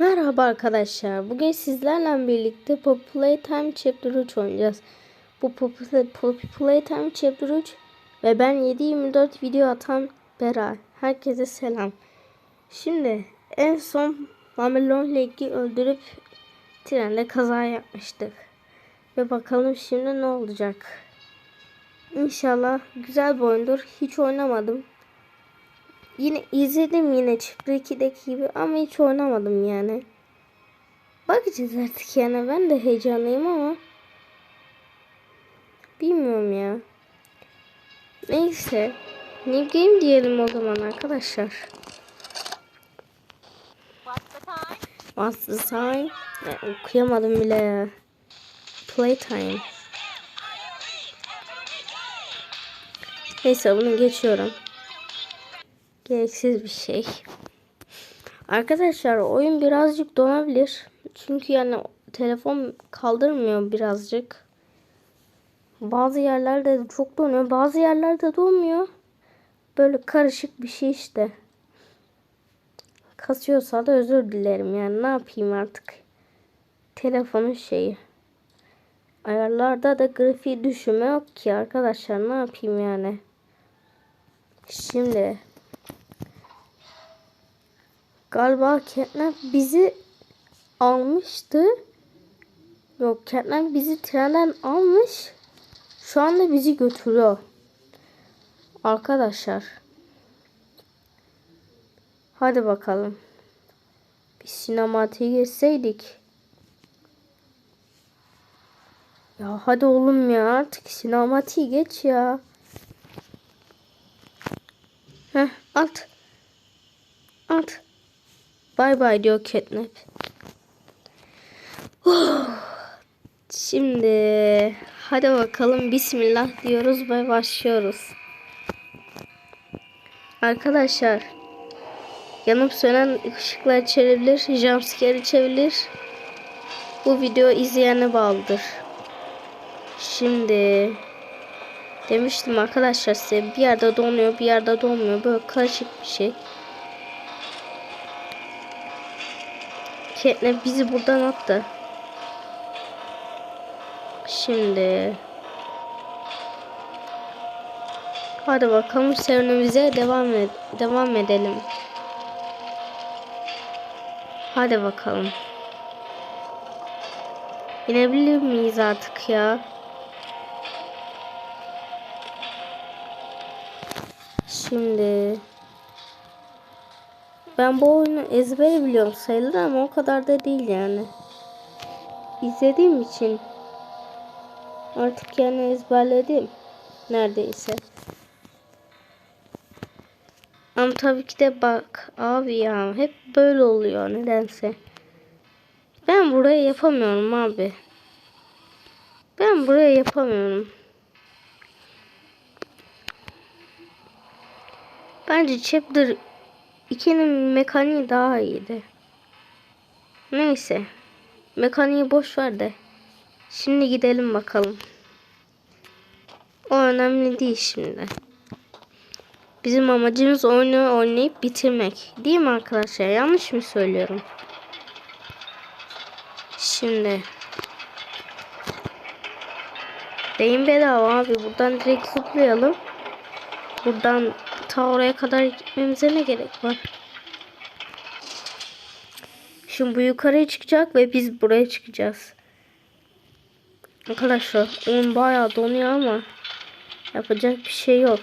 Merhaba arkadaşlar. Bugün sizlerle birlikte Poppy Playtime Chapter 3 oynayacağız. Bu Poppy Playtime Chapter 3 ve ben 7-24 video atan Beray. Herkese selam. Şimdi en son Mamelon Lake'i öldürüp trende kaza yapmıştık. Ve bakalım şimdi ne olacak. İnşallah güzel bir oyundur. Hiç oynamadım. Yine izledim yine Chapter 2'deki gibi ama hiç oynamadım yani. Bakacağız artık yani ben de heyecanlıyım ama bilmiyorum ya. Neyse. New game diyelim o zaman arkadaşlar. What's the time? Ya, okuyamadım bile ya. Playtime. Neyse bunu geçiyorum. Gereksiz bir şey. Arkadaşlar oyun birazcık donabilir. Çünkü yani telefon kaldırmıyor birazcık. Bazı yerlerde çok donuyor. Bazı yerlerde donmuyor. Böyle karışık bir şey işte. Kasıyorsa da özür dilerim yani ne yapayım artık. Telefonun şeyi. Ayarlarda da grafiği düşürme yok ki arkadaşlar ne yapayım yani. Şimdi galiba Catnap bizi almıştı. Yok Catnap bizi trenden almış. Şu anda bizi götürüyor. Arkadaşlar. Hadi bakalım. Bir sinematiğe geçseydik. Ya hadi oğlum ya artık sinematiğe geç ya. Heh at. At. Bay bay diyor Catnap. Şimdi hadi bakalım bismillah diyoruz ve başlıyoruz. Arkadaşlar yanıp sönen ışıklar içerebilir, jumpscare içebilir. Bu video izleyene bağlıdır. Şimdi demiştim arkadaşlar size bir yerde donuyor bir yerde donmuyor böyle karışık bir şey. Catnap bizi buradan attı. Şimdi Hadi bakalım serüvenimize devam ed devam edelim. Hadi bakalım. İnebilir miyiz artık ya? Şimdi ben bu oyunu ezbere biliyorum sayılır ama o kadar da değil yani. İzlediğim için artık yani ezberledim neredeyse. Ama tabii ki de bak abi ya hep böyle oluyor nedense. Ben burayı yapamıyorum abi. Ben burayı yapamıyorum. Bence Chapter 2'nin mekaniği daha iyiydi. Neyse. Mekaniği boş ver de. Şimdi gidelim bakalım. O önemli değil şimdi. Bizim amacımız oyunu oynayıp bitirmek. Değil mi arkadaşlar? Yanlış mı söylüyorum? Şimdi. Beyin bedava abi. Buradan direkt zıplayalım. Buradan ta oraya kadar gitmemize ne gerek var? Şimdi bu yukarıya çıkacak ve biz buraya çıkacağız. Arkadaşlar oyun bayağı donuyor ama yapacak bir şey yok.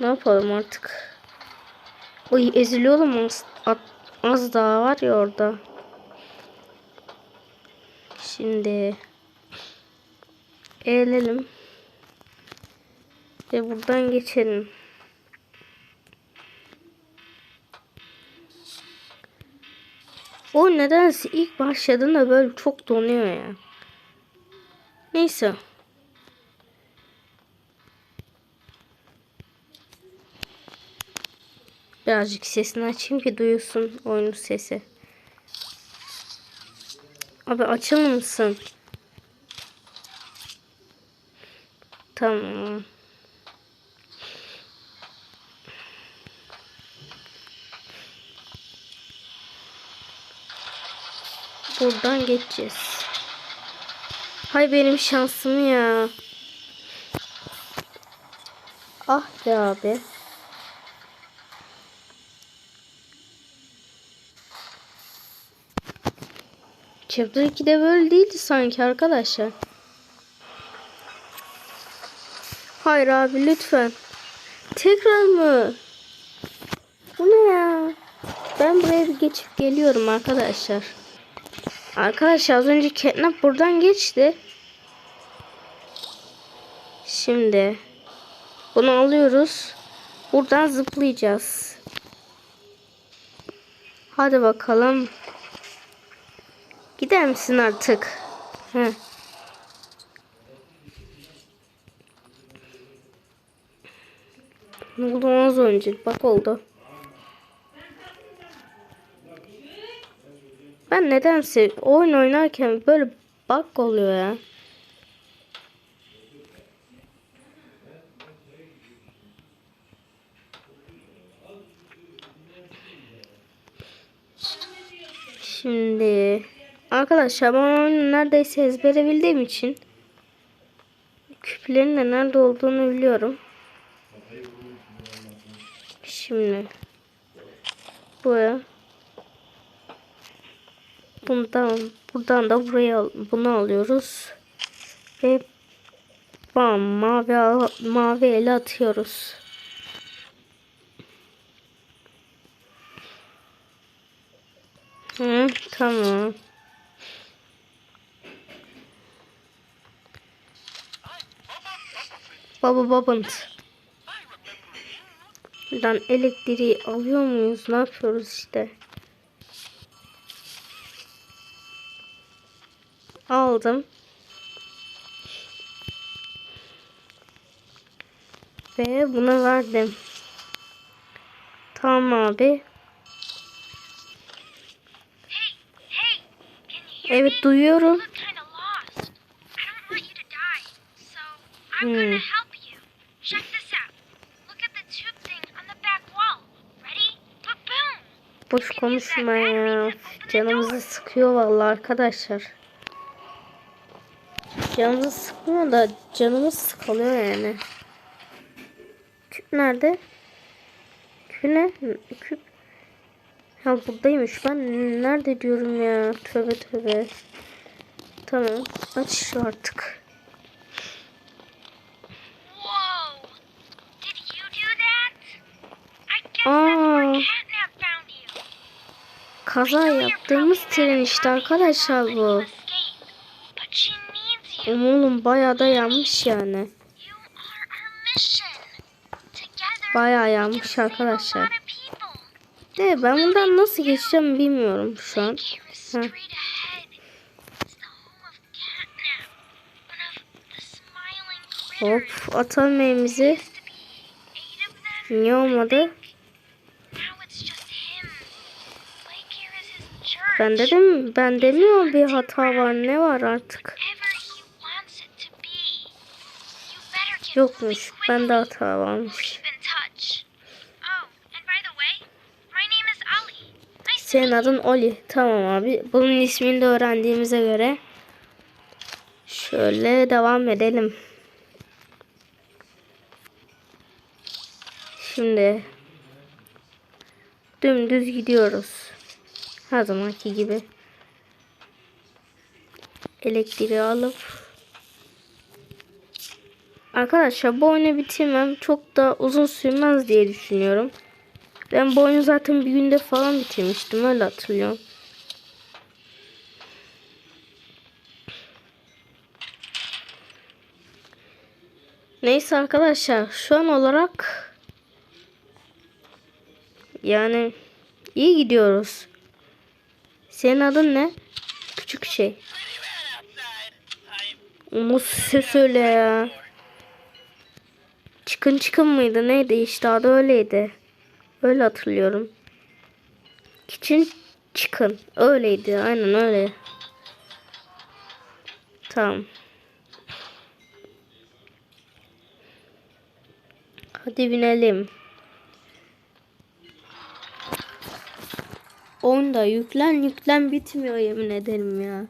Ne yapalım artık? Oy eziliyorum az, az daha var ya orada. Şimdi eğilelim. Ve buradan geçelim. O nedense ilk başladığında böyle çok donuyor ya. Neyse. Birazcık sesini açayım ki duyulsun oyunun sesi. Abi açılır mısın? Tamam. Buradan geçeceğiz. Hay benim şansım ya. Ah be abi. Chapter 2'de böyle değildi sanki arkadaşlar. Hayır abi lütfen. Tekrar mı? Bu ne ya? Ben buraya bir geçip geliyorum arkadaşlar. Arkadaşlar az önce Catnap buradan geçti. Şimdi bunu alıyoruz. Buradan zıplayacağız. Hadi bakalım. Gider misin artık? Heh. Ne oldu az önce? Bak oldu. Ben nedense oyun oynarken böyle bak oluyor ya. Şimdi arkadaşlar ben oyunu neredeyse ezbere bildiğim için küplerin de nerede olduğunu biliyorum. Şimdi buraya bundan buradan da buraya bunu alıyoruz ve bam mavi mavi ele atıyoruz. Hı, tamam. Baba babant. Buradan elektriği alıyor muyuz? Ne yapıyoruz işte? Aldım. Ve buna verdim. Tamam abi. Evet duyuyorum. Hmm. Ba-boom! Boş konuşma ya. Canımızı sıkıyor vallahi arkadaşlar. Canımızı sıkmıyor da canımız sıkılıyor yani. Küp nerede? Küp ne? Küp. Ha buradaymış. Ben nerede diyorum ya. Tövbe tövbe. Tamam. Aç şu artık. Aa. Kaza yaptığımız tren işte arkadaşlar bu. You. Oğlum bayağı da yanmış yani. Bayağı yanmış arkadaşlar. De ben bundan nasıl geçeceğim bilmiyorum şu an. Critters. Hop atalım elimizi. Niye olmadı? Ben dedim ben demiyorum bir hata var ne var artık. Name is Ali. Nice to Senin adın Oli. Tamam abi. Bunun ismini de öğrendiğimize göre şöyle devam edelim. Şimdi dümdüz gidiyoruz. Her zamanki gibi. Elektriği alıp Arkadaşlar bu oyunu bitirmem çok da uzun sürmez diye düşünüyorum. Ben bu oyunu zaten bir günde falan bitirmiştim öyle hatırlıyorum. Neyse arkadaşlar şu an olarak yani iyi gidiyoruz. Senin adın ne? Küçük şey. O Nasıl ses öyle ya? Çıkın çıkın mıydı neydi işte adı öyleydi. Öyle hatırlıyorum. Kitchen Chicken. Öyleydi. Aynen öyle. Tamam. Hadi binelim. Onda yüklen yüklen bitmiyor yemin ederim ya.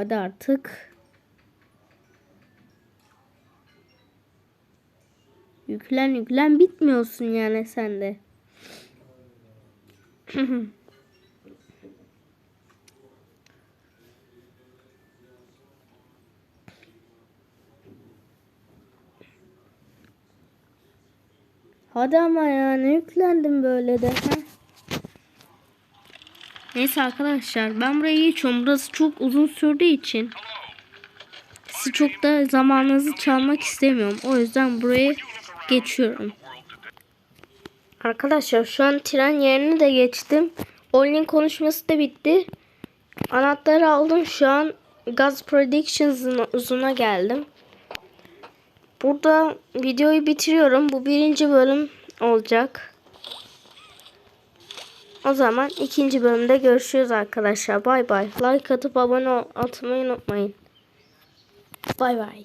Hadi artık. Yüklen yüklen bitmiyorsun yani sen de. Hadi ama ya ne yüklendim böyle de. Neyse arkadaşlar ben burayı geçiyorum. Burası çok uzun sürdüğü için. Sizi çok da zamanınızı çalmak istemiyorum. O yüzden burayı geçiyorum. Arkadaşlar şu an tren yerini de geçtim. Oyunun konuşması da bitti. Anahtarı aldım. Şu an Gaz Predictions'ın uzuna geldim. Burada videoyu bitiriyorum. Bu birinci bölüm olacak. O zaman ikinci bölümde görüşürüz arkadaşlar. Bay bay. Like atıp abone ol- atmayı unutmayın. Bay bay.